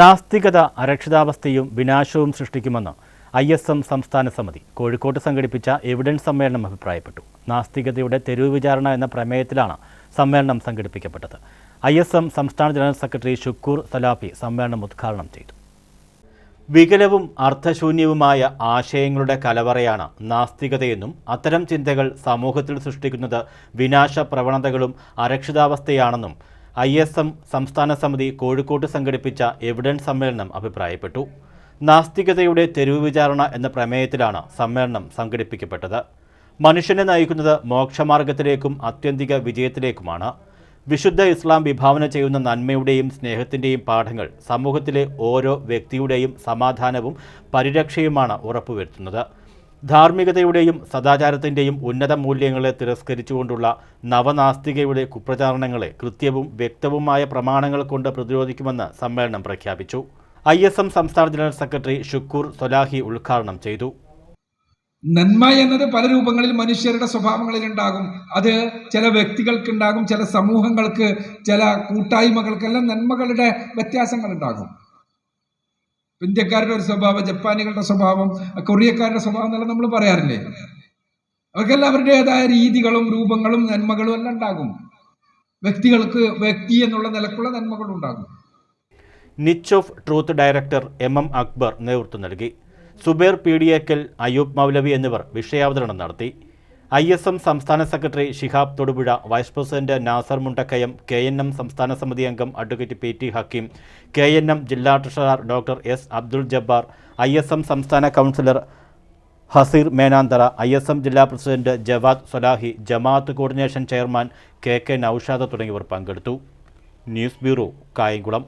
നാസ്തികത അരക്ഷിതാവസ്ഥയും വിനാശവും സൃഷ്ടിക്കുമെന്ന് I S M സംസ്ഥാന സമിതി കോഴിക്കോട്ട് സംഘടിപ്പിച്ച എവിഡൻസ് സമ്മേളനം അഭിപ്രായപ്പെട്ടു. നാസ്തികതയുടെ തെരുവ് വിചാരണ എന്ന പ്രമേയത്തിലാണ് സമ്മേളനം സംഘടിപ്പിക്കപ്പെട്ടത്. ഐ എസ് എം സംസ്ഥാന ജനറൽ സെക്രട്ടറി ഷുക്കൂർ സലാഫി സമ്മേളനം ഉദ്ഘാടനം ചെയ്തു. വികലവും അർത്ഥശൂന്യവുമായ ആശയങ്ങളുടെ കലവറയാണ് നാസ്തികതയെന്നും അത്തരം ചിന്തകൾ സമൂഹത്തിൽ സൃഷ്ടിക്കുന്നത് വിനാശ പ്രവണതകളും അരക്ഷിതാവസ്ഥയാണെന്നും ഐ എസ് എം സംസ്ഥാന സമിതി കോഴിക്കോട്ട് സംഘടിപ്പിച്ച എവിഡൻസ് സമ്മേളനം അഭിപ്രായപ്പെട്ടു. നാസ്തികതയുടെ തെരുവ് വിചാരണ എന്ന പ്രമേയത്തിലാണ് സമ്മേളനം സംഘടിപ്പിക്കപ്പെട്ടത്. മനുഷ്യനെ നയിക്കുന്നത് മോക്ഷമാർഗത്തിലേക്കും അത്യന്തിക വിജയത്തിലേക്കുമാണ്. വിശുദ്ധ ഇസ്ലാം വിഭാവന ചെയ്യുന്ന നന്മയുടെയും സ്നേഹത്തിന്റെയും പാഠങ്ങൾ സമൂഹത്തിലെ ഓരോ വ്യക്തിയുടെയും സമാധാനവും പരിരക്ഷയുമാണ് ഉറപ്പുവരുത്തുന്നത്. ധാർമ്മികതയുടെയും സദാചാരത്തിന്റെയും ഉന്നത മൂല്യങ്ങളെ തിരസ്കരിച്ചുകൊണ്ടുള്ള നവനാസ്തികയുടെ കുപ്രചാരണങ്ങളെ കൃത്യവും വ്യക്തവുമായ പ്രമാണങ്ങൾ കൊണ്ട് പ്രതിരോധിക്കുമെന്ന് സമ്മേളനം പ്രഖ്യാപിച്ചു. ഐ എസ് എം സംസ്ഥാന ജനറൽ സെക്രട്ടറി ഷുക്കൂർ സൊലാഹി ഉദ്ഘാടനം ചെയ്തു. നന്മ എന്നത് പല രൂപങ്ങളിൽ മനുഷ്യരുടെ സ്വഭാവങ്ങളിൽ ഉണ്ടാകും അത് ചില വ്യക്തികൾക്ക് ഉണ്ടാകും ചില സമൂഹങ്ങൾക്ക് ചില കൂട്ടായ്മകൾക്കെല്ലാം നന്മകളുടെ വ്യത്യാസങ്ങൾ ഉണ്ടാകും ഇന്ത്യക്കാരുടെ ഒരു സ്വഭാവം ജപ്പാനികളുടെ സ്വഭാവം കൊറിയക്കാരുടെ സ്വഭാവം എന്നെല്ലാം നമ്മൾ പറയാറില്ലേ? അവർക്കെല്ലാം അവരുടേതായ രീതികളും രൂപങ്ങളും നന്മകളും എല്ലാം ഉണ്ടാകും. വ്യക്തികൾക്ക് വ്യക്തി എന്നുള്ള നിലക്കുള്ള നന്മകളും ഉണ്ടാകും. Niche of truth director M M Akbar നേതൃത്വം നൽകി. സുബേർ പി ഡി എക്കൽ അയ്യൂബ് മൗലവി എന്നിവർ വിഷയാവതരണം നടത്തി. ഐ എസ് എം സംസ്ഥാന secretary Shihab Thodupuzha vice president Nasar Mundakkayam K N M സംസ്ഥാന സമിതി അംഗം advocate P T Hakeem K N M ജില്ലാ treasurer doctor S Abdul Jabbar I S M സംസ്ഥാന councillor Haseer Menanthara I S M ജില്ലാ president Jawad Swalahi ജമാഅത്ത് coordination chairman K K Noushad തുടങ്ങിയവർ പങ്കെടുത്തു. News bureau Kayamkulam.